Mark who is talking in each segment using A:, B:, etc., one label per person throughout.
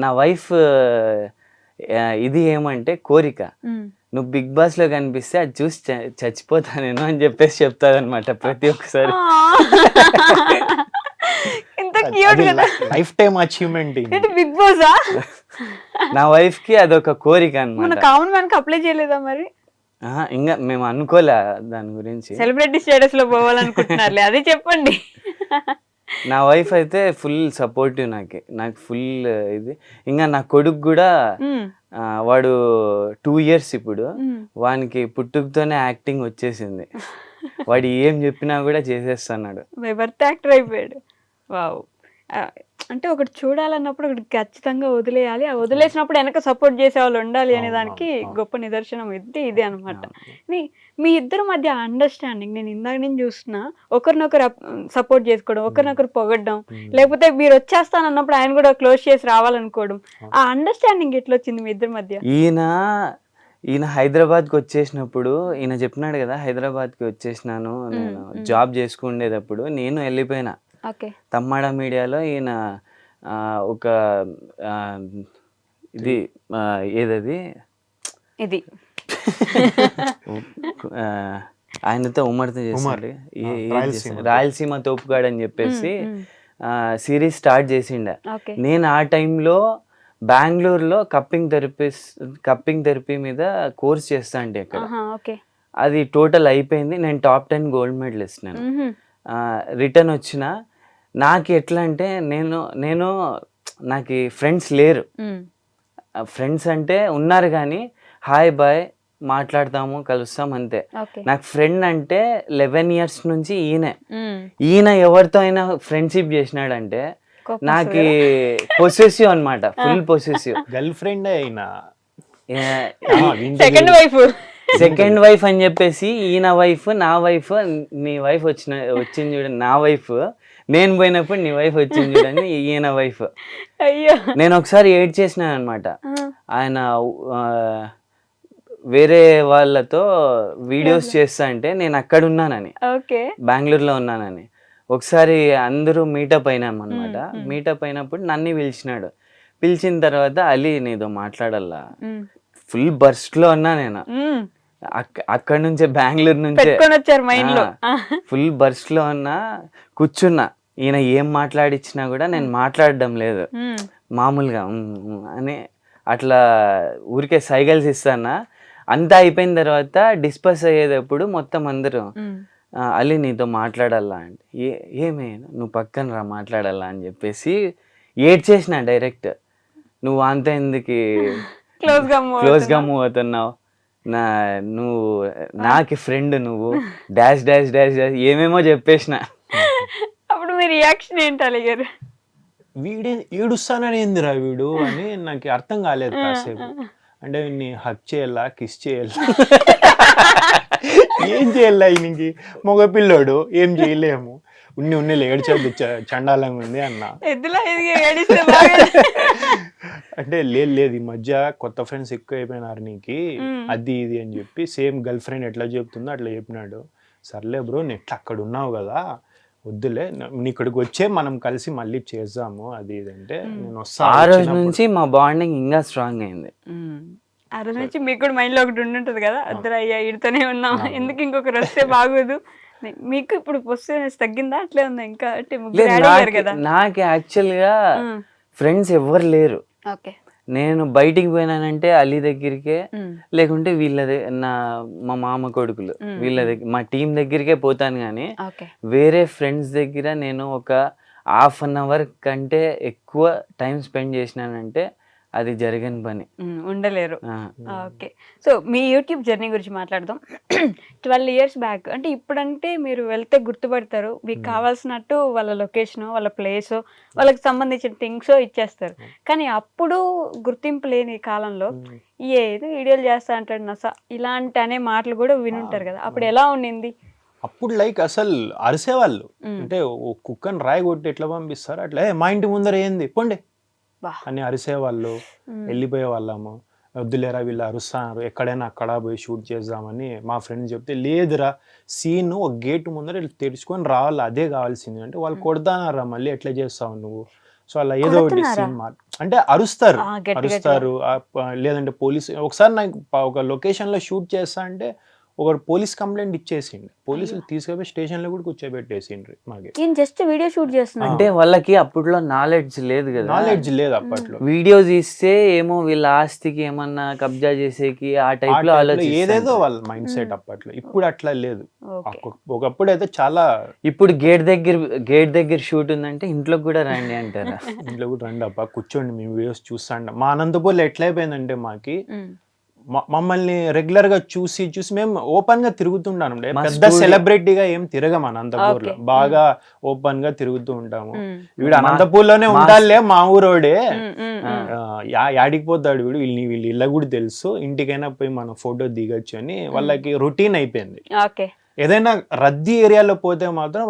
A: నా వైఫ్ ఇది ఏమంటే కోరిక. నువ్వు బిగ్ బాస్లో కనిపిస్తే అది చూసి చ- చచ్చిపోతా నేను అని చెప్పేసి చెప్తాదన్నమాట ప్రతి ఒక్కసారి.
B: ఇంత క్యూట్ కదా.
C: లైఫ్ టైం అచీవ్మెంట్
B: బిగ్ బాసా?
A: నా వైఫ్కి అదొక కోరిక
B: మన
A: అనమాట
B: కామన్ మ్యాన్ అప్లై చేయలేదా మరి?
A: ఇంకా మేము అనుకోలే దాని గురించి.
B: సెలబ్రిటీ స్టేటస్లో పోవాలనుకుంటున్నారులే అది చెప్పండి.
A: నా వైఫ్ అయితే ఫుల్ సపోర్టివ్ నాకు. నాకు ఫుల్ ఇది. ఇంకా నా కొడుకు కూడా వాడు టూ ఇయర్స్ ఇప్పుడు. వానికి పుట్టుకతోనే యాక్టింగ్ వచ్చేసింది. వాడు ఏం చెప్పినా కూడా చేసేస్తున్నాడు.
B: బై బర్త్ యాక్టర్ అయిపోయాడు వావ్ అంటే ఒకటి చూడాలన్నప్పుడు ఒకటి ఖచ్చితంగా వదిలేయాలి. ఆ వదిలేసినప్పుడు వెనక సపోర్ట్ చేసే వాళ్ళు ఉండాలి అనే దానికి గొప్ప నిదర్శనం ఇది ఇదే అనమాట మీ ఇద్దరి మధ్య అండర్స్టాండింగ్ నేను ఇందాక నేను చూస్తున్నా ఒకరినొకరు సపోర్ట్ చేసుకోవడం ఒకరినొకరు పొగడ్డం లేకపోతే మీరు వచ్చేస్తానన్నప్పుడు ఆయన కూడా క్లోజ్ చేసి రావాలనుకోవడం. ఆ అండర్స్టాండింగ్ ఎట్లా వచ్చింది మీ ఇద్దరి మధ్య?
A: ఈయన ఈయన హైదరాబాద్కి వచ్చేసినప్పుడు ఈయన చెప్పినాడు కదా హైదరాబాద్కి వచ్చేసినాను నేను జాబ్ చేసుకుండేటప్పుడు నేను వెళ్ళిపోయినా.
B: ఓకే.
A: తమ్మాడ మీడియాలో ఈయన ఒక ఇది ఏదది?
B: ఇది.
A: ఆయనతో ఉమ్మడితో ఏం
C: రాయలసీమ.
A: తోపుగాడు అని చెప్పేసి సిరీస్ స్టార్ట్ చేసిండే. నేను ఆ టైంలో బెంగళూరులో కప్పింగ్ థెరపీస్ కప్పింగ్ థెరపీ మీద కోర్స్ చేస్తా అంటే అక్కడ.
B: ఓకే.
A: అది టోటల్ అయిపోయింది. నేను టాప్ టెన్ గోల్డ్ మెడలిస్ట్ నేను. రిటర్న్ వచ్చిన నాకు ఎట్లా అంటే నేను నేను నాకు ఫ్రెండ్స్ లేరు. ఫ్రెండ్స్ అంటే ఉన్నారు కానీ హాయ్ బాయ్ మాట్లాడతాము కలుస్తాం అంతే. నాకు ఫ్రెండ్ అంటే లెవెన్ ఇయర్స్ నుంచి ఈయనే. ఈయన ఎవరితో అయినా ఫ్రెండ్షిప్ చేసినాడంటే నాకు పొసెసివ్ అన్నమాట ఫుల్ పొసెసివ్
C: గర్ల్ ఫ్రెండ్ అయినా
B: సెకండ్ వైఫ్
A: సెకండ్ వైఫ్ అని చెప్పేసి ఈయన వైఫ్ నా వైఫ్ నీ వైఫ్ వచ్చిన వచ్చింది చూడండి నా వైఫ్ నేను పోయినప్పుడు నీ వైఫ్ వచ్చింది చూడండి ఈయన వైఫ్
B: అయ్యో.
A: నేను ఒకసారి ఏడ్ చేసినాను అనమాట ఆయన వేరే వాళ్ళతో వీడియోస్ చేస్తా అంటే నేను అక్కడ ఉన్నానని.
B: ఓకే.
A: బెంగళూరులో ఉన్నానని. ఒకసారి అందరూ మీటప్ అయినాం అనమాట మీటప్ అయినప్పుడు నన్ను పిలిచినాడు. పిలిచిన తర్వాత అలీ నీతో మాట్లాడాలా? ఫుల్ బర్స్ట్లో ఉన్నా నేను. అక్కడ నుంచే బెంగళూరు నుంచే.
B: పెట్టుకొని వచ్చారు మైండ్లో
A: ఫుల్ బర్స్ట్లో ఉన్నా కూర్చున్నా. ఈయన ఏం మాట్లాడిచ్చినా కూడా నేను మాట్లాడడం లేదు. మామూలుగా అని అట్లా ఊరికే సైకిల్స్ ఇస్తానా అంతా అయిపోయిన తర్వాత డిస్పస్ అయ్యేటప్పుడు మొత్తం అందరూ
B: ఉమ్.
A: "ఆ, అలీ నీతో మాట్లాడాలా అంటే ఏ ఏమే నువ్వు పక్కన రా మాట్లాడాలా? అని చెప్పేసి ఏడ్ చేసిన డైరెక్ట్. నువ్వు అంత ఎందుకు
B: క్లోజ్ గా move
A: క్లోజ్గా
B: అవుతున్నావు.
A: మూవ్ అవుతున్నావు? నా నువ్వు నాకు ఫ్రెండ్ నువ్వు. డాష్ డాష్ డాష్ డాష్ ఏమేమో చెప్పేసిన.
B: అప్పుడు మీ రియాక్షన్ ఏంటి అలీ గారు
C: వీడే ఏడుస్తానని ఏందిరా వీడు అని నాకు అర్థం కాలేదు కాసేపు. అంటే వీడిని హక్ చేయాలా కిస్ చేయాలా? ఏం చేయాలా ఈయనకి? మగ పిల్లోడు ఏం చేయలేము. ఉన్ని ఉన్ని ఏడ్చేది చండాలంగా ఉంది అన్న.
B: ఎద్దులా
C: అంటే లేదు లేదు. ఈ మధ్య కొత్త ఫ్రెండ్స్ ఎక్కువ అయిపోయినారు నీకు అది ఇది అని చెప్పి సేమ్ గర్ల్ ఫ్రెండ్ ఎట్లా చెప్తుందో అట్లా చెప్పినాడు. సర్లే బ్రో నేను ఎట్లా అక్కడ ఉన్నావు కదా? వద్దులే. నీ ఇక్కడికి వచ్చే మనం కలిసి మళ్ళీ చేద్దాము అది ఇది అంటే నేను వస్తా
A: ఆ రోజు. నుంచి మా బాండింగ్ ఇంకా స్ట్రాంగ్ అయింది.
B: ఆ రోజు నుంచి మీకు కూడా మైండ్లో ఒకటి ఉండుంటది కదా? అద్దరు అయ్యా ఈడుతూనే ఉన్నాం. ఎందుకు ఇంకొకరు వస్తే బాగోదు? మీకు ఇప్పుడు వస్తే తగ్గిందా? అట్లే ఉందా? ఇంకా అంటే ముగ్గురు
A: లేదు,
B: యాడ్ అయ్యారు
A: నాకు
B: కదా?
A: నాకు యాక్చువల్గా ఫ్రెండ్స్ ఎవ్వరు లేరు. నేను బయటికి పోయినానంటే అలీ దగ్గరికే లేకుంటే వీళ్ళ నా మా మామ కొడుకులు. వీళ్ళ దగ్గర మా టీం దగ్గరికే పోతాను కానీ వేరే ఫ్రెండ్స్ దగ్గర నేను ఒక హాఫ్ అన్ అవర్ కంటే ఎక్కువ టైం స్పెండ్ చేసినానంటే అది జరగని పని.
B: ఉండలేరు. ఓకే. సో మీ యూట్యూబ్ జర్నీ గురించి మాట్లాడదాం. ట్వెల్వ్ ఇయర్స్ బ్యాక్ అంటే ఇప్పుడంటే మీరు వెళ్తే గుర్తుపడతారు. మీకు కావాల్సినట్టు వాళ్ళ లొకేషన్ వాళ్ళ ప్లేస్ వాళ్ళకి సంబంధించిన థింగ్స్ ఇచ్చేస్తారు. కానీ అప్పుడు గుర్తింపు లేని కాలంలో ఏదో వీడియోలు చేస్తా అంటాడు నస. ఇలాంటి అనే మాటలు కూడా వినుంటారు కదా. అప్పుడు ఎలా ఉండింది?
C: అప్పుడు లైక్ అసలు అరిసేవాళ్ళు. అంటే ఓ కుక్కని రాయి కొట్టి ఎట్లా పంపిస్తారు? అట్లా "ఏ, మా ఇంటి ముందర ఏంది? పొండి. అని అరిసేవాళ్ళు వెళ్ళిపోయే వాళ్ళము వద్దులేరా వీళ్ళు అరుస్తున్నారు ఎక్కడైనా అక్కడ పోయి షూట్ చేద్దామని మా ఫ్రెండ్ చెప్తే లేదురా సీన్ ఒక గేట్ ముందర తెరుచుకొని రావాలి అదే కావాల్సింది. అంటే వాళ్ళు కొడతానారా మళ్ళీ ఎట్లా చేస్తావు నువ్వు? సో అలా ఏదో ఒకటి scene మార్- అంటే అరుస్తారు అరుస్తారు లేదంటే పోలీస్ ఒకసారి నాకు ఒక లొకేషన్లో షూట్ చేస్తా అంటే ఒక పోలీస్ కంప్లైంట్ ఇచ్చేసిండు. పోలీసులు తీసుకుపోయి స్టేషన్లో కూడా కూర్చోబెట్టేసిండ్రు మాకి.
B: ఈయన జస్ట్ వీడియో షూట్ చేస్తున్నాడు
A: అంటే వాళ్ళకి అప్పట్లో నాలెడ్జ్ లేదు కదా.
C: నాలెడ్జ్ లేదు అప్పట్లో.
A: వీడియో తీస్తే ఏమో వీళ్ళ ఆస్తికి ఏమన్నా కబ్జా చేసేకి ఆ
C: టైప్లో
A: ఆలోచిస్తారు.
C: ఏదేదో వాళ్ళ మైండ్ సెట్ అప్పట్లో. ఇప్పుడు అట్లా లేదు. ఒకప్పుడు అయితే చాలా
A: ఇప్పుడు గేట్ దగ్గర గేట్ దగ్గర షూట్ ఉందంటే ఇంట్లోకి కూడా రండి అంటారా?
C: ఇంట్లో కూడా రండి అబ్బా కూర్చోండి మేము వీడియోస్ చూస్తాండ మా అనంతపూర్లో ఎట్లయిపోయిందంటే మాకి మమ్మల్ని రెగ్యులర్గా చూసి చూసి మేము ఓపెన్గా తిరుగుతుంటాను
A: మా
C: పెద్ద సెలబ్రిటీగా ఏం తిరగం అనంతపూర్లో.
B: Okay.
C: బాగా ఓపెన్గా తిరుగుతూ ఉంటాము. వీడు అనంతపూర్లోనే
A: మా-
C: ఉండాలే మా ఊరోడే. యాడికి పోతాడు వీడు వీళ్ళు వీళ్ళు ఇళ్ళ కూడా తెలుసు. ఇంటికైనా పోయి మనం ఫోటో దిగొచ్చు అని వాళ్ళకి రొటీన్ అయిపోయింది.
B: ఓకే.
C: ఏదైనా రద్దీ ఏరియాలో పోతే మాత్రం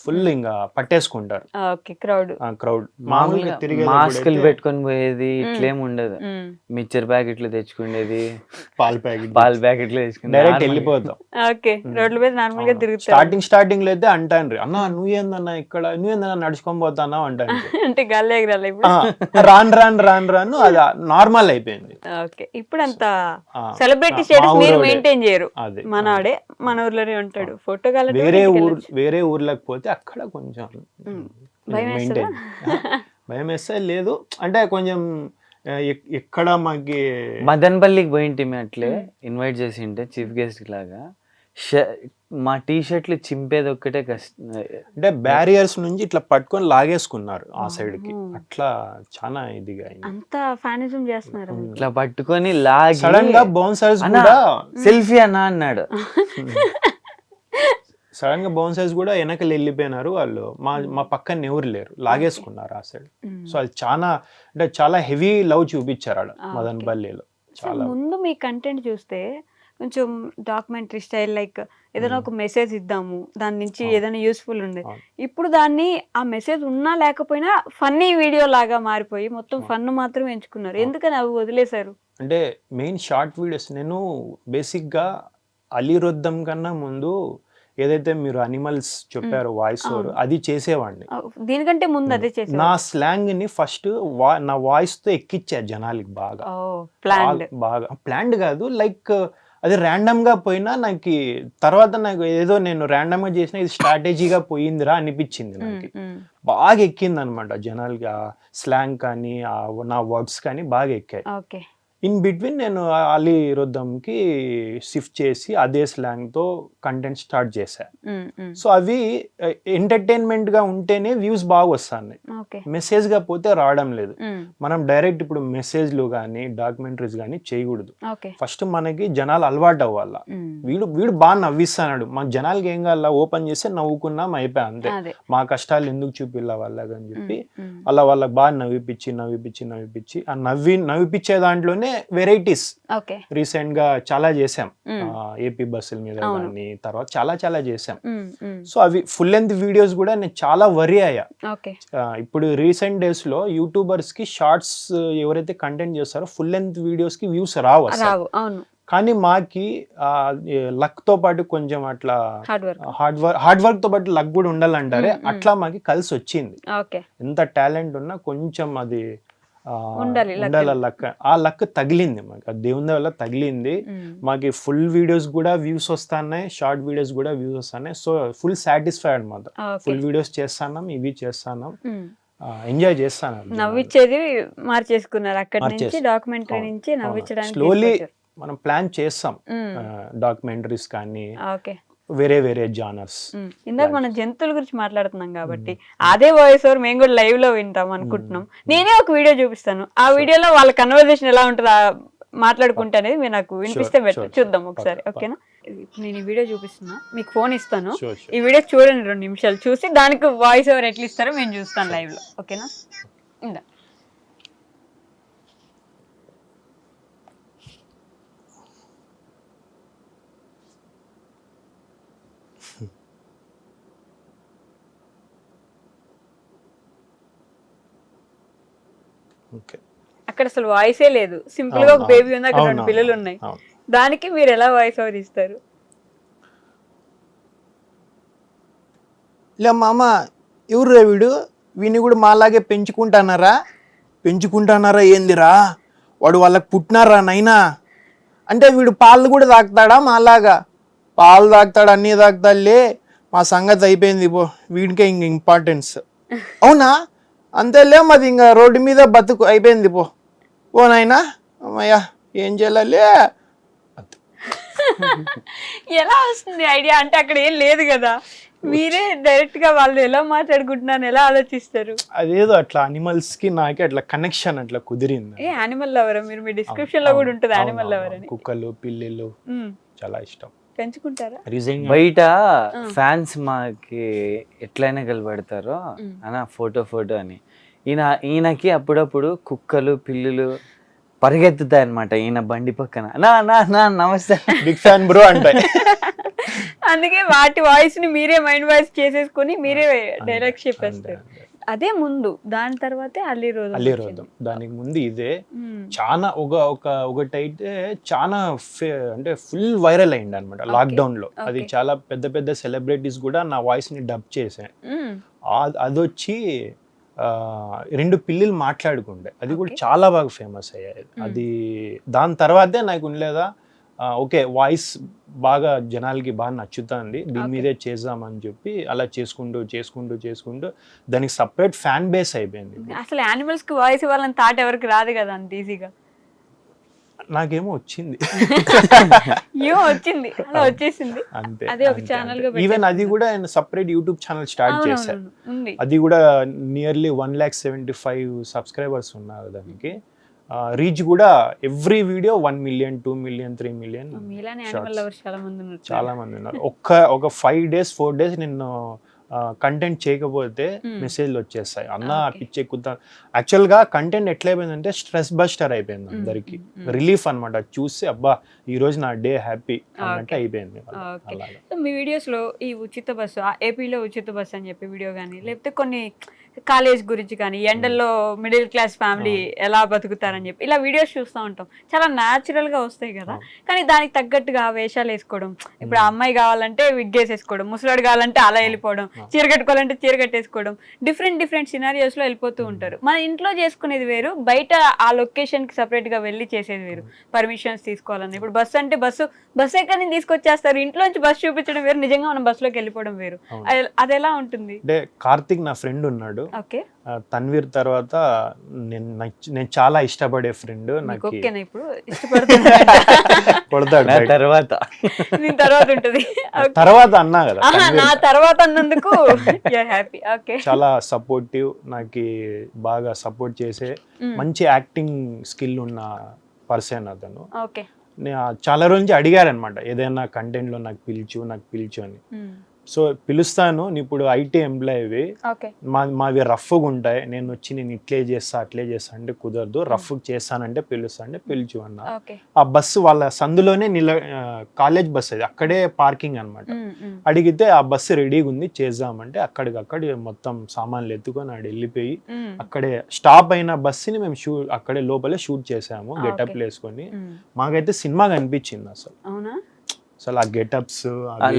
C: ఫుల్ ఇంకా పట్టేసుకుంటారు.
B: ఓకే క్రౌడ్
C: ఆ క్రౌడ్
A: మామూలుగా
C: మామూలుగా.
A: మాస్కులు
C: తిరిగి
A: పెట్టుకొని పోయేది ఇట్లేం ఉండదు. మిక్చర్ ప్యాకెట్లు తెచ్చుకునేది.
C: పాల ప్యాకెట్
A: పాల ప్యాకెట్లు తెచ్చుకునేది.
C: డైరెక్ట్. వెళ్ళిపోతాం.
B: ఓకే రోడ్ల మీద నార్మల్గా తిరుగుతారు.
C: స్టార్టింగ్ స్టార్టింగ్లో అయితే అంటాను అన్న నువ్వేందన్నా ఇక్కడ? నువ్వేందన్నా నడుచుకొని పోతానా అంటాను
B: అంటే గాలి ఎగరాలి ఇప్పుడు.
C: ఆ, రాను రాను రాను రాను అది నార్మల్ అయిపోయింది.
B: ఓకే ఇప్పుడు అంత సెలబ్రిటీ స్టేటస్ మీరు. మెయింటైన్ చేయరు.
C: అదే
B: మనవాడే మన ఊర్లోనే ఉంటాడు. ఫోటో
C: వేరే ఊరు వేరే ఊర్లకు పోతే అక్కడ కొంచెం? మెయింటైన్ భయం వేస్తే లేదు. అంటే కొంచెం ఎక్కడ మాకి
A: మదన్పల్లికి పోయింటి అట్లే ఇన్వైట్ చేసింటే చీఫ్ గెస్ట్ లాగా. మా టీ షర్ట్లు చింపేది ఒక్కటే కష్టం
C: అంటే బ్యారియర్స్ నుంచి ఇట్లా పట్టుకొని లాగేసుకున్నారు ఆ
B: సైడ్కి.
C: అట్లా చాలా ఇదిగా
B: అంత ఫ్యానిజం చేస్తున్నారు.
A: ఇట్లా పట్టుకొని లాగి
C: సడన్గా బౌన్సర్స్ కూడా
A: సెల్ఫీ అన్నా అన్నాడు.
C: సడన్గా బౌన్సర్స్ కూడా వెనకలు వెళ్ళిపోయినారు వాళ్ళు మా మా పక్కన ఎవరు లేరు లాగేసుకున్నారు ఆ సైడ్. సో అది చాలా అంటే చాలా హెవీ లవ్ చూపించారు ఆడ. మదనపల్లిలో
B: అసలు
C: చాలా
B: ముందు మీ కంటెంట్ చూస్తే కొంచెం డాక్యుమెంటరీ స్టైల్ లైక్ ఏదైనా ఒక మెసేజ్ ఇద్దాము దాని నుంచి. ఏదైనా యూస్ఫుల్
C: అవును.
B: ఇప్పుడు దాన్ని ఆ మెసేజ్ ఉన్నా లేకపోయినా ఫన్నీ వీడియో లాగా మారిపోయి మొత్తం. ఫన్ మాత్రమే ఎంచుకున్నారు. ఎందుకని అవి వదిలేశారు
C: అంటే మెయిన్ షార్ట్ వీడియోస్ నేను బేసిక్గా అలీరుద్దం కన్నా ముందు ఏదైతే మీరు అనిమల్స్ చెప్పారో వాయిస్ ఓవర్. అది చేసేవాడిని.
B: దీనికంటే ముందు అదే
C: నా
B: చేశారు
C: స్లాంగ్ని ఫస్ట్ నా వాయిస్తో ఎక్కిచ్చా జనాలకి బాగా. బాగా- ప్లాన్డ్ కాదు లైక్ అది ర్యాండమ్గా పోయినా నాకు తర్వాత నాకు ఏదో నేను ర్యాండమ్గా చేసిన ఇది స్ట్రాటజీగా పోయిందిరా అనిపించింది నాకు. బాగా ఎక్కింది అనమాట జనాలకి ఆ స్లాంగ్ కానీ నా వర్డ్స్ కానీ బాగా ఎక్కాయి.
B: ఓకే.
C: ఇన్ బిట్వీన్ నేను అలీ రుద్దంకి షిఫ్ట్ చేసి అదే slang తో కంటెంట్ స్టార్ట్ చేశా. సో అవి ఎంటర్టైన్మెంట్గా ఉంటేనే వ్యూస్ బాగా వస్తున్నాయి.
B: ఓకే.
C: మెసేజ్గా పోతే రావడం లేదు. మనం డైరెక్ట్ ఇప్పుడు మెసేజ్లు కానీ డాక్యుమెంటరీస్ కానీ చేయకూడదు. ఫస్ట్ మనకి జనాలు అలవాటు అవ్వాల. వీడు వీడు బాగా నవ్విస్తున్నాడు. మా జనాలకి ఏం కావాలా? ఓపెన్ చేస్తే నవ్వుకున్నాం అయిపోయా అంతే. మా కష్టాలు ఎందుకు చూపిల్ల వాళ్ళకి అని చెప్పి. అలా వాళ్ళకి బాగా నవ్విపించి నవ్విపించి నవ్విపించి ఆ నవ్వి నవ్విపించే దాంట్లోనే వెరైటీస్
B: ఓకే.
C: రీసెంట్గా చాలా చేసాం ఏపీ బస్సుల మీద. కానీ తర్వాత చాలా చాలా చేసాం. సో అవి ఫుల్ లెంత్ వీడియోస్ కూడా నేను చాలా వరి అయ్యా. ఇప్పుడు రీసెంట్ డేస్లో యూట్యూబర్స్కి షార్ట్స్ ఎవరైతే కంటెంట్ చేస్తారో ఫుల్ లెంత్ వీడియోస్కి వ్యూస్ రావు కానీ మాకి లక్తో పాటు కొంచెం అట్లా
B: హార్డ్ వర్క్.
C: హార్డ్ వర్క్తో పాటు లక్ కూడా ఉండాలంటారే. అట్లా మాకి కలిసి వచ్చింది ఎంత టాలెంట్ ఉన్నా కొంచెం అది
B: ఉండాలి, luck.
C: ఉండాలి లక్. ఆ లక్ తగిలింది మాకు. దేవుని వల్ల తగిలింది. మాకి ఫుల్ వీడియోస్ కూడా వ్యూస్ వస్తున్నాయి షార్ట్ వీడియోస్ కూడా వ్యూస్ వస్తున్నాయి. సో ఫుల్ సాటిస్ఫైడ్ అనమాట ఫుల్ వీడియోస్ చేస్తున్నాం ఇవి చేస్తున్నాం.
B: ఉమ్.
C: ఎంజాయ్ చేస్తాను
B: నవ్విచ్చేది మార్చేసుకున్నారు. అక్కడి నుంచి డాక్యుమెంటరీ. నుంచి నవ్వించడానికి
C: స్లోలీ. మనం ప్లాన్ చేస్తాం. డాక్యుమెంటరీస్ కానీ
B: ఓకే.
C: వేరే వేరే జానర్స్.
B: ఇందాక మనం జంతువుల గురించి మాట్లాడుతున్నాం కాబట్టి అదే వాయిస్ ఓవర్ మేము కూడా లైవ్లో వింటాం అనుకుంటున్నాం. నేనే ఒక వీడియో చూపిస్తాను. ఆ వీడియోలో వాళ్ళ కన్వర్జేషన్ ఎలా ఉంటుందో మాట్లాడుకుంటే అనేది మీరు నాకు వినిపిస్తే బెటర్ చూద్దాం. ఒకసారి ఓకేనా? నేను ఈ వీడియో చూపిస్తున్నా. మీకు ఫోన్ ఇస్తాను. ఈ వీడియో చూడండి రెండు నిమిషాలు. చూసి దానికి వాయిస్ ఓవర్ ఎట్లా ఇస్తారో మేము చూస్తాను లైవ్లో. ఓకేనా? ఇందా. అక్కడ అసలు వాయిసే లేదు. సింపుల్గా ఒక బేబీ ఉంది అక్కడ రెండు పిల్లలు ఉన్నాయి. దానికి మీరు ఎలా వాయిస్ ఓవర్ ఇస్తారు?
C: లే మామ ఎవరు రే వీడు? వీని కూడా మాలాగే పెంచుకుంటానారా పెంచుకుంటానారా ఏందిరా? వాడు వాళ్ళకి పుట్టినారా నైనా? అంటే వీడు పాలు కూడా తాగుతాడా మాలాగా? పాలు తాగుతాడు అన్నీ తాగుతాడులే మా సంగతి అయిపోయింది పో. వీడికే ఇంక ఇంపార్టెన్స్ అవునా? అంతేలే మాది ఇంకా రోడ్డు మీద బతుకు అయిపోయింది పో. ఓ నాయనా. అమ్మయ్యా ఏం చేయాలే
B: ఎలా వస్తుంది ఐడియా? అంటే అక్కడ ఏం లేదు కదా. మీరే డైరెక్ట్గా వాళ్ళు ఎలా మాట్లాడుకుంటున్నాను ఎలా ఆలోచిస్తారు?
C: అదేదో అట్లా అనిమల్స్కి నాకే అట్లా కనెక్షన్ అట్లా కుదిరింది.
B: ఏ యానిమల్ లవర్ మీరు మీ డిస్క్రిప్షన్లో కూడా ఉంటుంది యానిమల్ లవర్. అని.
C: కుక్కలు పిల్లిలు చాలా ఇష్టం.
B: పెంచుకుంటారా?
A: బయట ఫ్యాన్స్ మాకి ఎట్లయినా కలబడతారో అన్న ఫోటో ఫోటో అని. ఈయన ఈయనకి అప్పుడప్పుడు కుక్కలు పిల్లులు పరిగెత్తుతాయి అనమాట ఈయన బండి పక్కన. నా నా నా నమస్తే.
C: బిగ్ ఫ్యాన్ బ్రో అంటే
B: అందుకే వాటి వాయిస్ని మీరే మైండ్ వాయిస్ చేసేసుకొని మీరే డైరెక్ట్ చెప్పేస్తారు. అదే ముందు దాని తర్వాతే అల్లి రోజు
C: అల్లి రోదం. దానికి ముందు ఇదే. చాలా ఒక ఒక ఒకటైతే చాలా అంటే ఫుల్ వైరల్ అయింది అనమాట లాక్డౌన్లో అది. చాలా పెద్ద పెద్ద సెలబ్రిటీస్ కూడా నా వాయిస్ని డబ్
B: ఉమ్,
C: అది వచ్చి రెండు పిల్లులు మాట్లాడుకుండే. అది కూడా చాలా బాగా ఫేమస్ అయ్యాయి. అది దాని తర్వాతే నాకు ఉండలేదా? ఓకే వాయిస్ బాగా జనాలకి బాగా నచ్చుతుంది. దీని మీదే చేద్దామని చెప్పి అలా చేసుకుంటూ చేసుకుంటూ చేసుకుంటూ దానికి సపరేట్ ఫ్యాన్ బేస్ అయిపోయింది.
B: అసలు యానిమల్స్కి వాయిస్ ఇవ్వాలని థాట్ ఎవరికి రాదు కదా అంత ఈజీగా
C: నాకేమో వచ్చింది.
B: ఏమో వచ్చింది. అలా వచ్చేసింది.
C: అంతే
B: అదే ఒక ఛానల్గా
C: ఈవెన్ అది కూడా ఆయన సపరేట్ యూట్యూబ్ ఛానల్ స్టార్ట్
B: ఉంది.
C: అది కూడా nearly one lakh seventy five subscribers ఉన్నారు దానికి. రీచ్ కూడా every video one million two million three million
B: చాలా మంది ఉన్నారు.
C: ఒక్క ఒక ఫైవ్ డేస్ ఫోర్ డేస్ నిన్ను కంటెంట్ చేయకపోతే మెసేజ్లు వచ్చేస్తాయి. అన్న పిచ్చి ఎక్కుతా యాక్చువల్గా కంటెంట్ ఎట్లా అయిపోయిందంటే స్ట్రెస్ బస్టర్ అయిపోయింది అందరికి. రిలీఫ్ అన్నమాట. చూసి అబ్బా ఈ రోజు నా డే హ్యాపీ అన్నట్టు అయిపోయింది
B: సో మీ videos లో ఈ ఉచిత బస్సు ఏపీలో ఉచిత బస్సు అని చెప్పి వీడియో కానీ లేకపోతే కొన్ని కాలేజ్ గురించి కానీ ఎండల్లో మిడిల్ క్లాస్ ఫ్యామిలీ ఎలా బతుకుతారని చెప్పి ఇలా వీడియోస్ చూస్తూ ఉంటాం. చాలా natural గా వస్తాయి కదా. కానీ దానికి తగ్గట్టుగా వేషాలు వేసుకోవడం ఇప్పుడు అమ్మాయి కావాలంటే విగ్ వేసేసుకోవడం ముసలాడు కావాలంటే అలా వెళ్ళిపోవడం చీర కట్టుకోవాలంటే చీర కట్టేసుకోవడం డిఫరెంట్ డిఫరెంట్ సినారియోస్లో వెళ్ళిపోతూ ఉంటారు. మన ఇంట్లో చేసుకునేది వేరు బయట ఆ లొకేషన్కి సెపరేట్గా వెళ్ళి చేసేది వేరు. పర్మిషన్స్ తీసుకోవాలని. ఇప్పుడు బస్సు అంటే బస్సు బస్సు ఎక్కడి నుంచి తీసుకొచ్చేస్తారు? ఇంట్లో నుంచి బస్సు చూపించడం వేరు నిజంగా మనం బస్సులోకి వెళ్ళిపోవడం వేరు. అది ఎలా ఉంటుంది?
C: అంటే కార్తిక్ నా ఫ్రెండ్ ఉన్నాడు.
B: ఓకే.
C: ఆ, తన్వీర్ తర్వాత నేను చాలా ఇష్టపడే ఫ్రెండ్ నాకు బయట.
A: తర్వాత.
B: తర్వాత ఉంటుంది.
C: తర్వాత అన్నా కదా
B: నా తర్వాత అన్నందుకు హ్యాపీ ఓకే.
C: చాలా సపోర్టివ్ నాకు బాగా సపోర్ట్ చేసే. మంచి యాక్టింగ్ స్కిల్ ఉన్న పర్సన్ అతను.
B: ఓకే.
C: చాలా రోజు నుంచి అడిగారనమాట ఏదైనా కంటెంట్లో నాకు పిలిచు నాకు పిలిచు అని. సో పిలుస్తాను నీ ఇప్పుడు ఐటీ ఎంప్లాయీవి మా మావి రఫ్గా ఉంటాయి. నేను వచ్చి నేను ఇట్లే చేస్తా అట్లే చేస్తా అంటే కుదరదు. రఫ్ చేస్తానంటే పిలుస్తా అంటే పిలుచు అన్న ఆ బస్సు వాళ్ళ సందులోనే నిల కాలేజ్ బస్ అది. అక్కడే పార్కింగ్ అన్నమాట. అడిగితే ఆ బస్సు రెడీగా ఉంది చేద్దామంటే అక్కడికక్కడ మొత్తం సామాన్లు ఎత్తుకొని ఆడ వెళ్ళిపోయి అక్కడే స్టాప్ అయిన బస్సుని మేము షూట్ అక్కడే లోపలే షూట్ చేసాము
B: okay.
C: వేసుకొని. మాకైతే సినిమా కనిపించింది అసలు. అసలు ఆ గెటప్స్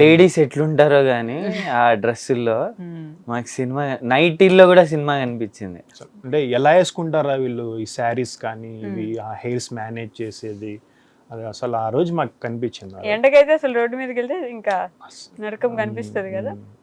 A: లేడీస్ ఎట్లుంటారో గానీ ఆ డ్రెస్సుల్లో మాకు సినిమా నైటీల్లో కూడా సినిమా కనిపించింది.
C: అంటే ఎలా వేసుకుంటారా వీళ్ళు ఈ శారీస్ కానీ ఇవి ఆ హెయిర్స్ మేనేజ్ చేసేది? అది అసలు ఆ రోజు మాకు కనిపించింది.
B: ఎండకైతే అసలు రోడ్డు మీదకి వెళ్తే ఇంకా నరకం కనిపిస్తుంది కదా.